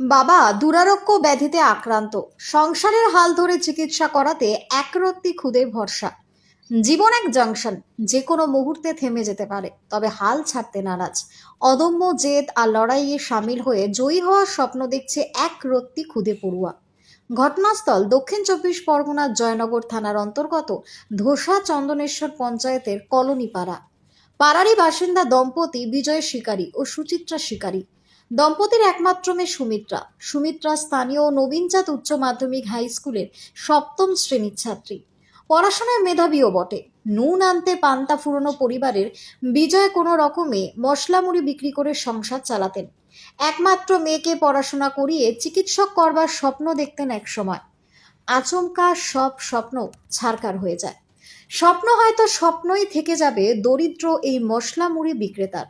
বাবা দুরারোগ্য ব্যাধিতে আক্রান্ত। সংসারের হাল ধরে চিকিৎসা করাতে একরত্তি খুদে ভরসা। জীবন এক জংশন যে কোনো মুহূর্তে থেমে যেতে পারে, তবে হাল ছাড়তে নারাজ। অদম্য জেদ আর লড়াইয়ে সামিল হয়ে জয়ী হওয়ার স্বপ্ন দেখছে এক রত্তি খুদে পড়ুয়া। ঘটনাস্থল দক্ষিণ চব্বিশ পরগনার জয়নগর থানার অন্তর্গত ধোসা চন্দনেশ্বর পঞ্চায়েতের কলোনিপাড়া। পাড়ারই বাসিন্দা দম্পতি বিজয় শিকারী ও সুচিত্রা শিকারী। দম্পতির একমাত্র মেয়ে সুমিত্রা। সুমিত্রা স্থানীয় নবীনচাঁদ উচ্চ মাধ্যমিক হাই স্কুলের সপ্তম শ্রেণির ছাত্রী। পড়াশোনায় মেধাবীও বটে। নুন আনতে পান্তা ফুরনো পরিবারের বিজয় কোনো রকমে মশলা মুড়ি বিক্রি করে সংসার চালাতেন। একমাত্র মেয়েকে পড়াশোনা করিয়ে চিকিৎসক করবার স্বপ্ন দেখতেন একসময় আচমকা সব স্বপ্ন ছারকার হয়ে যায়। স্বপ্ন হয়তো স্বপ্নই থেকে যাবে, দরিদ্র এই মশলা মুড়ি বিক্রেতার।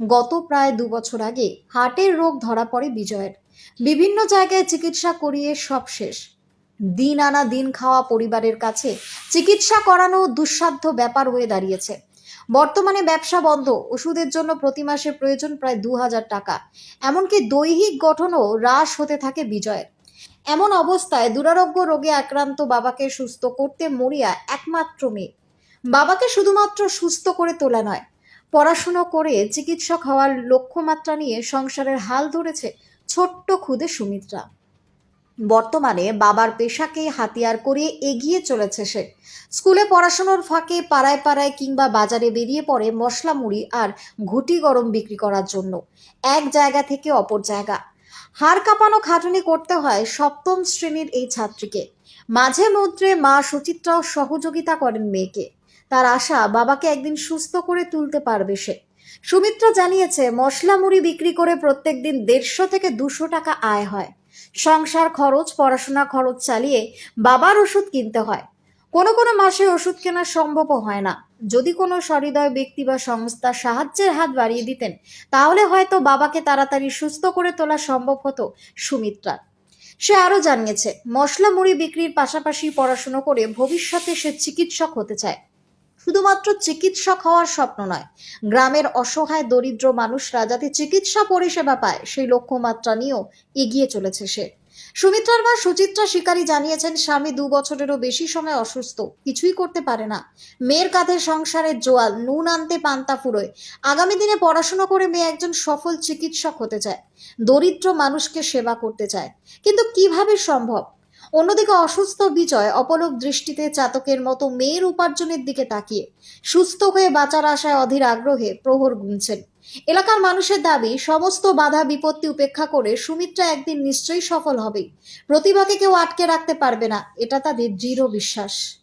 গত প্রায় দু বছর আগে হার্টের রোগ ধরা পড়ে বিজয়ের। বিভিন্ন জায়গায় চিকিৎসা করিয়ে সব শেষ। দিন আনা দিন খাওয়া পরিবারের কাছে চিকিৎসা করানো দুঃসাধ্য ব্যাপার হয়ে দাঁড়িয়েছে। বর্তমানে ব্যবসা বন্ধ, ওষুধের জন্য প্রতি মাসে প্রয়োজন প্রায় দু হাজার টাকা। এমনকি দৈহিক গঠনও হ্রাস হতে থাকে বিজয়ের। এমন অবস্থায় দুরারোগ্য রোগে আক্রান্ত বাবাকে সুস্থ করতে মরিয়া একমাত্র মেয়ে। বাবাকে শুধুমাত্র সুস্থ করে তোলা নয় পড়াশুনো করে চিকিৎসক হওয়ার লক্ষ্যমাত্রা নিয়ে সংসারের হাল ধরেছে ছোট্ট খুদে সুমিত্রা। বর্তমানে বাবার পেশাকে হাতিয়ার করে এগিয়ে চলেছে সে। স্কুলে পড়াশুনোর ফাঁকে পাড়ায় পাড়ায় কিংবা বাজারে বেরিয়ে পড়ে মশলা মুড়ি আর ঘুটি গরম বিক্রি করার জন্য। এক জায়গা থেকে অপর জায়গা। হাড় কাঁপানো খাটুনি করতে হয় সপ্তম শ্রেণির এই ছাত্রীকে। মাঝে মধ্যে মা সুচিত্রাও সহযোগিতা করেন মেয়েকে। তার আশা বাবাকে একদিন সুস্থ করে তুলতে পারবে সে। সুমিত্রা জানিয়েছে, মশলা মুড়ি বিক্রি করে প্রত্যেকদিন দেড়শো থেকে দুশো টাকা আয় হয়। সংসার খরচ, পড়াশোনা খরচ চালিয়ে বাবার ওষুধ কিনতে হয়। কোনো কোনো মাসে ওষুধ কেনা সম্ভবও হয় না। যদি কোনো সহৃদয় ব্যক্তি বা সংস্থা সাহায্যের হাত বাড়িয়ে দিতেন, তাহলে হয়তো বাবাকে তাড়াতাড়ি সুস্থ করে তোলা সম্ভব হতো সুমিত্রার। সে আরও জানিয়েছে, মশলা মুড়ি বিক্রির পাশাপাশি পড়াশুনো করে ভবিষ্যতে সে চিকিৎসক হতে চায়। শুধুমাত্র চিকিৎসক হওয়ার স্বপ্ন নয়। গ্রামের অসহায় দরিদ্র মানুষরা যাতে চিকিৎসা পরিষেবা পায়, সেই লক্ষ্যমাত্রা নিয়েও এগিয়ে চলেছে সে। সুমিত্রার মা সুচিত্রা শিকারী জানিয়েছেন, স্বামী দু বছরেরও বেশি সময় অসুস্থ, কিছুই করতে পারে না। মেয়ের কাঁধে সংসারের জোয়াল, নুন আনতে পান্তা ফুরোয়। আগামী দিনে পড়াশোনা করে মেয়ে একজন সফল চিকিৎসক হতে চায়। দরিদ্র মানুষকে সেবা করতে চায়। কিন্তু কীভাবে সম্ভব? অন্যদিকে অসুস্থ বিজয় অপলক দৃষ্টিতে চাতকের মতো মেয়ের উপার্জনের দিকে তাকিয়ে। সুস্থ হয়ে বাঁচার আশায় অধীর আগ্রহে প্রহর গুনছেন। এলাকার মানুষের দাবি, সমস্ত বাধা বিপত্তি উপেক্ষা করে সুমিত্রা একদিন নিশ্চয়ই সফল হবে। প্রতিভাকে কেউ আটকে রাখতে পারবে না, এটা তাদের দৃঢ় বিশ্বাস।